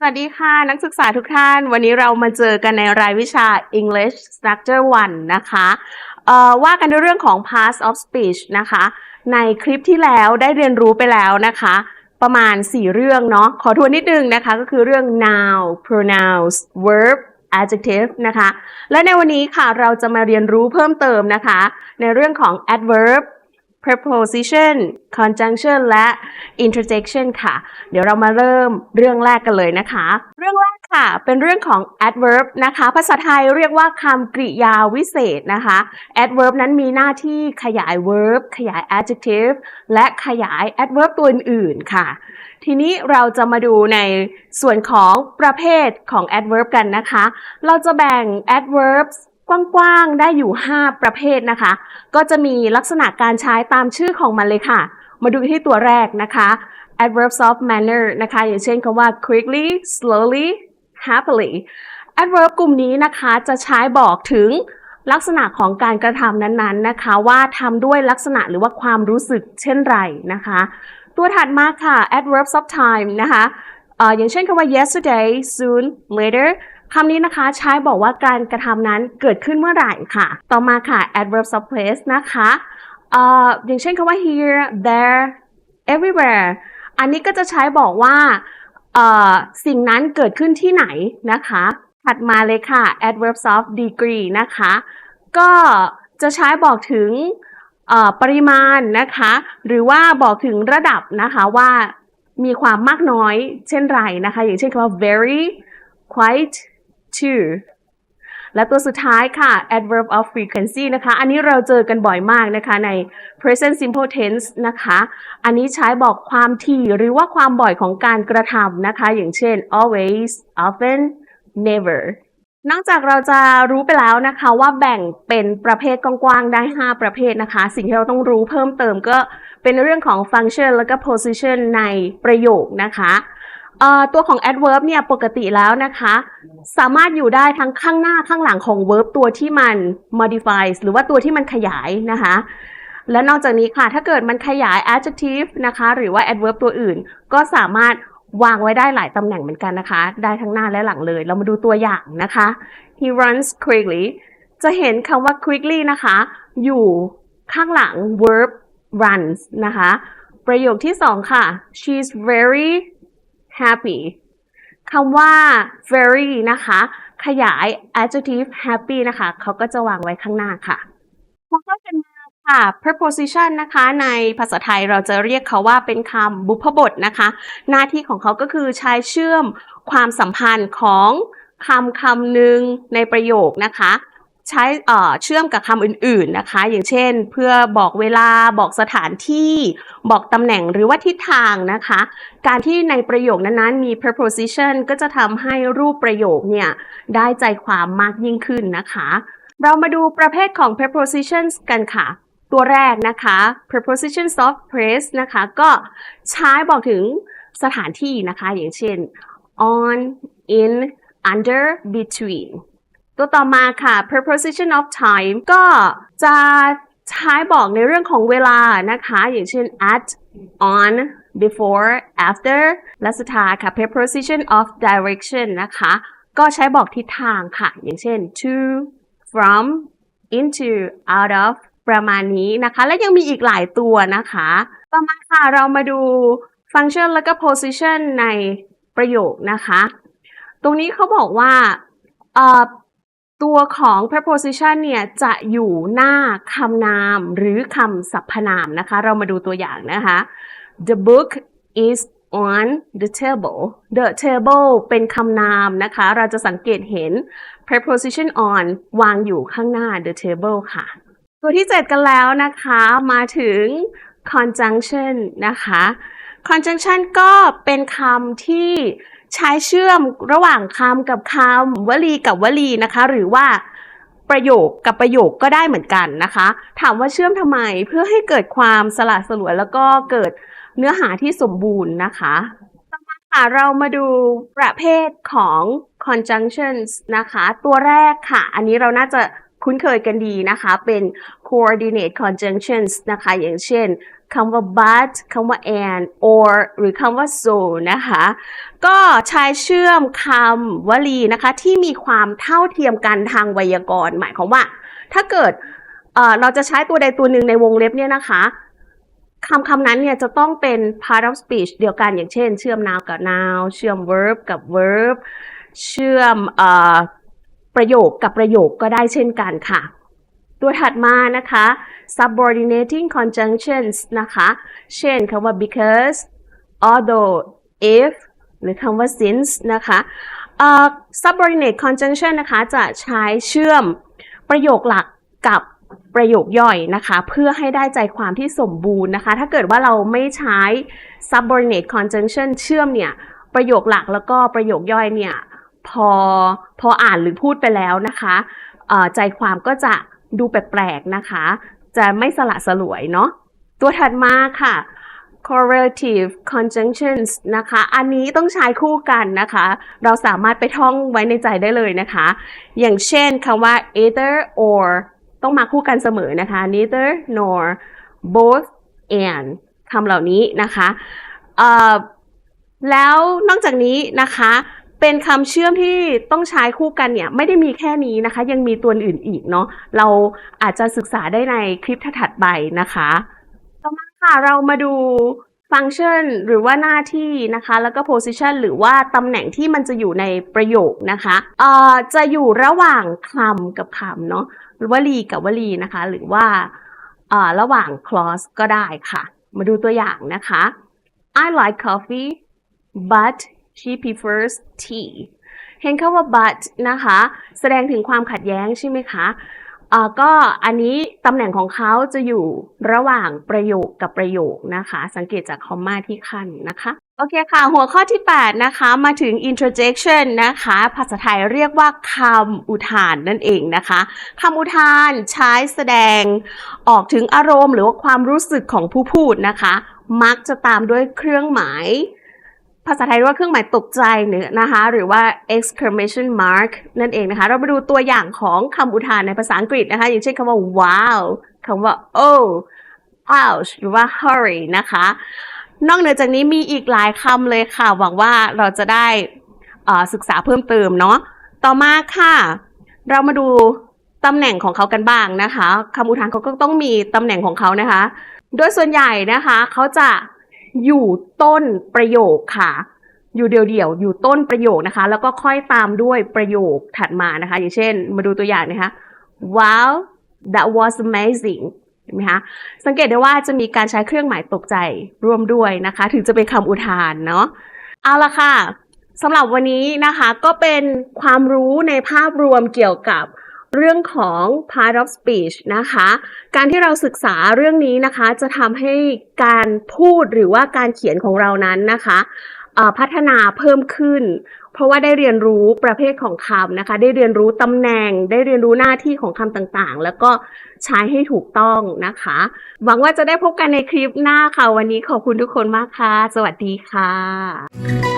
สวัสดีค่ะ นักศึกษาทุกท่าน วันนี้เรามาเจอกันในรายวิชา English Structure 1 นะคะว่ากันด้วยเรื่องของ Parts of Speech นะคะ ในคลิปที่แล้วได้เรียนรู้ไปแล้วนะคะ ประมาณ 4 เรื่องเนาะขอทวนนิดนึงนะคะ ก็คือเรื่อง noun pronouns verb adjective นะคะ และในวันนี้ค่ะเราจะมาเรียนรู้เพิ่มเติมนะคะ ในเรื่องของ adverb preposition conjunction และ interjection ค่ะ เดี๋ยวเรามาเริ่มเรื่องแรกกันเลยนะคะ เรื่องแรกค่ะ เป็นเรื่องของ adverb นะคะ ภาษาไทยเรียกว่าคำกริยาวิเศษนะคะ adverb นั้นมีหน้าที่ขยาย verb ขยาย adjective และขยาย adverb ตัวอื่นๆค่ะ ทีนี้เราจะมาดูในส่วนของประเภทของ adverb กันนะคะ เราจะแบ่ง adverbs กว้างๆ ได้อยู่ 5 ประเภทนะคะ ก็จะมีลักษณะการใช้ตามชื่อของมันเลยค่ะ มาดูที่ตัวแรกนะคะ adverbs of manner นะคะ อย่างเช่นคำว่า quickly slowly happily adverb กลุ่มนี้นะคะจะใช้บอกถึงลักษณะของการกระทำนั้นๆนะคะ ว่าทำด้วยลักษณะหรือว่าความรู้สึกเช่นไรนะคะ ตัวถัดมาค่ะ adverbs of time นะคะอออย่างเช่นคำว่า yesterday soon later คำนี้นะคะใช้บอกว่าการกระทำนั้นเกิดขึ้นเมื่อไหร่ค่ะ ต่อมาค่ะ adverb of place นะคะเอ่ออย่างเช่นคำว่า here there everywhere อันนี้ก็จะใช้บอกว่าเอ่อสิ่งนั้นเกิดขึ้นที่ไหนนะคะ ถัดมาเลยค่ะ adverb of degree นะคะ ก็จะใช้บอกถึงเอ่อปริมาณนะคะ หรือว่าบอกถึงระดับนะคะว่ามีความมากน้อยเช่นไรนะคะ อย่างเช่นคำว่า very quite to และตัวสุดท้ายค่ะ adverb of frequency นะคะ อันนี้เราเจอกันบ่อยมากนะคะใน present simple tense นะคะ อันนี้ใช้บอกความถี่หรือว่าความบ่อยของการกระทำนะคะ อย่างเช่น always often never นอกจากเราจะรู้ไปแล้วนะคะว่าแบ่งเป็นประเภทกว้างๆได้ 5 ประเภทนะคะ สิ่งที่เราต้องรู้เพิ่มเติมก็เป็นเรื่องของ function แล้วก็ position ในประโยคนะคะ ตัวของ adverb เนี่ยปกติแล้วนะคะ สามารถอยู่ได้ทั้งข้างหน้าข้างหลังของ verb ตัวที่มัน modifies หรือว่าตัวที่มันขยายนะคะ และนอกจากนี้ค่ะ ถ้าเกิดมันขยาย adjective นะคะ หรือว่า adverb ตัวอื่น ก็สามารถวางไว้ได้หลายตำแหน่งเหมือนกันนะคะ ได้ทั้งหน้าและหลังเลย เรามาดูตัวอย่างนะคะ he runs quickly จะเห็นคำว่า quickly นะคะ อยู่ข้างหลัง verb runs นะคะ ประโยคที่สองค่ะ she's very happy คำว่า very นะคะ ขยาย adjective happy นะคะเขาก็จะวางไว้ข้างหน้าค่ะพอเข้ากันมาค่ะ preposition นะคะ ในภาษาไทยเราจะเรียกเขาว่าเป็นคำบุพบทนะคะ หน้าที่ของเขาก็คือใช้เชื่อมความสัมพันธ์ของคำคำหนึ่งในประโยคนะคะ ใช้เชื่อมกับคำอื่นๆนะคะ อย่างเช่น เพื่อบอกเวลาบอกสถานที่ บอกตำแหน่งหรือว่าทิศทางนะคะ การที่ในประโยคนั้นๆมี preposition ก็จะทำให้รูปประโยคเนี่ยได้ใจความมากยิ่งขึ้นนะคะ เรามาดูประเภทของ prepositions กันค่ะ ตัวแรกนะคะ prepositions of place นะคะก็ใช้บอกถึงสถานที่นะคะ อย่างเช่น on in under between ตัวต่อมาค่ะ preposition of time ก็จะใช้บอกในเรื่องของเวลานะคะ อย่างเช่น at on before after และสุดท้ายค่ะ preposition of direction นะคะ ก็ใช้บอกทิศทางค่ะ อย่างเช่น to from into out of ประมาณนี้นะคะ และยังมีอีกหลายตัวนะคะ ต่อมาค่ะ เรามาดู function แล้วก็ position ในประโยคนะคะ ตรงนี้เขาบอกว่าเอ่อ ตัวของ preposition เนี่ยจะอยู่หน้าคำนามหรือคำสรรพนามนะคะ เรามาดูตัวอย่างนะคะ the book is on the table the table เป็นคำนามนะคะ เราจะสังเกตเห็น preposition on วางอยู่ข้างหน้า the table ค่ะ ตัวที่7กันแล้วนะคะ มาถึง conjunction นะคะ conjunction ก็เป็นคำที่ ใช้เชื่อมระหว่างคำกับคำวลีกับวลีนะคะ หรือว่าประโยคกับประโยคก็ได้เหมือนกันนะคะ ถามว่าเชื่อมทำไมเพื่อให้เกิดความสละสลวยแล้วก็เกิดเนื้อหาที่สมบูรณ์นะคะต่อมาค่ะเรามาดูประเภทของ conjunctions นะคะ ตัวแรกค่ะ อันนี้เราน่าจะ คุ้นเคยกันดีนะคะ เป็น coordinate conjunctions นะคะ อย่างเช่นคำว่า but คำว่า and or หรือคำว่า so นะคะ ก็ใช้เชื่อมคำวลีนะคะ ที่มีความเท่าเทียมกันทางไวยากรณ์ หมายความว่า ถ้าเกิดเเราจะใช้ตัวใดตัวหนึ่งในวงเล็บเนี่ยนะคะคำคำนั้นเนี่ยจะต้องเป็น part of speech เดียวกันอย่างเช่น เชื่อม noun กับ noun เชื่อม verb กับ verb เชื่อม ประโยคกับประโยคก็ได้เช่นกันค่ะ ตัวถัดมานะคะ subordinating conjunctions นะคะ เช่นคำว่า because although if หรือคำว่า since นะคะเอ่อ subordinate conjunction นะคะจะใช้เชื่อมประโยคหลักกับประโยคย่อยนะคะ เพื่อให้ได้ใจความที่สมบูรณ์นะคะ ถ้าเกิดว่าเราไม่ใช้ subordinate conjunction เชื่อมเนี่ย ประโยคหลักแล้วก็ประโยคย่อยเนี่ย พอพออ่านหรือพูดไปแล้วนะคะใจความก็จะดูแปลกๆนะคะ จะไม่สละสลวยเนาะตัวถัดมาค่ะ correlative conjunctions นะคะ อันนี้ต้องใช้คู่กันนะคะ เราสามารถไปท่องไว้ในใจได้เลยนะคะ อย่างเช่นคำว่า either or ต้องมาคู่กันเสมอนะคะ neither nor both and คำเหล่านี้นะคะแล้วนอกจากนี้นะคะ เป็นคำเชื่อมที่ต้องใช้คู่กันเนี่ยไม่ได้มีแค่นี้นะคะ ยังมีตัวอื่นอีกเนาะเราอาจจะศึกษาได้ในคลิปถัดไปนะคะต่อมาค่ะเรามาดูฟังก์ชันหรือว่าหน้าที่นะคะ แล้วก็ position หรือว่าตำแหน่งที่มันจะอยู่ในประโยคนะคะเอ่อจะอยู่ระหว่างคำกับคำเนาะหรือวลีกับวลีนะคะ หรือว่าเอ่อระหว่าง clause ก็ได้ค่ะ มาดูตัวอย่างนะคะ I like coffee but she prefers tea เห็นคำว่า but นะคะ แสดงถึงความขัดแย้งใช่ไหมคะก็อันนี้ตำแหน่งของเขาจะอยู่ระหว่างประโยคกับประโยคนะคะ สังเกตจากคอมมาที่ขั้นนะคะ โอเคค่ะ หัวข้อที่ 8 นะคะมาถึง interjection นะคะ ภาษาไทยเรียกว่าคำอุทานนั่นเองนะคะคำอุทานใช้แสดงออกถึงอารมณ์หรือว่าความรู้สึกของผู้พูดนะคะ มักจะตามด้วยเครื่องหมาย ภาษาไทยเรียกว่าเครื่องหมายตกใจเนื้อนะคะ หรือว่า exclamation mark นั่นเองนะคะ เรามาดูตัวอย่างของคำอุทานในภาษาอังกฤษนะคะ อย่างเช่นคำว่า wow คำว่า oh ouch หรือว่า hurry นะคะ นอกเหนือจากนี้มีอีกหลายคำเลยค่ะ หวังว่าเราจะได้ศึกษาเพิ่มเติมเนาะ ต่อมาค่ะ เรามาดูตำแหน่งของเขากันบ้างนะคะคำอุทานเขาก็ต้องมีตำแหน่งของเขานะคะ โดยส่วนใหญ่นะคะเขาจะ อยู่ต้นประโยคค่ะ อยู่เดี่ยวๆ อยู่ต้นประโยคนะคะ แล้วก็ค่อยตามด้วยประโยคถัดมานะคะ อย่างเช่น มาดูตัวอย่างนะคะ wow that was amazing เห็นไหมคะ สังเกตได้ว่าจะมีการใช้เครื่องหมายตกใจร่วมด้วยนะคะ ถึงจะเป็นคำอุทานเนาะ เอาละค่ะสำหรับวันนี้นะคะก็เป็นความรู้ในภาพรวมเกี่ยวกับ เรื่องของ part of speech นะคะ การที่เราศึกษาเรื่องนี้นะคะ จะทำให้การพูดหรือว่าการเขียนของเรานั้นนะคะพัฒนาเพิ่มขึ้น เพราะว่าได้เรียนรู้ประเภทของคำนะคะ ได้เรียนรู้ตำแหน่ง ได้เรียนรู้หน้าที่ของคำต่างๆ แล้วก็ใช้ให้ถูกต้องนะคะ หวังว่าจะได้พบกันในคลิปหน้าค่ะ วันนี้ขอบคุณทุกคนมากค่ะ สวัสดีค่ะ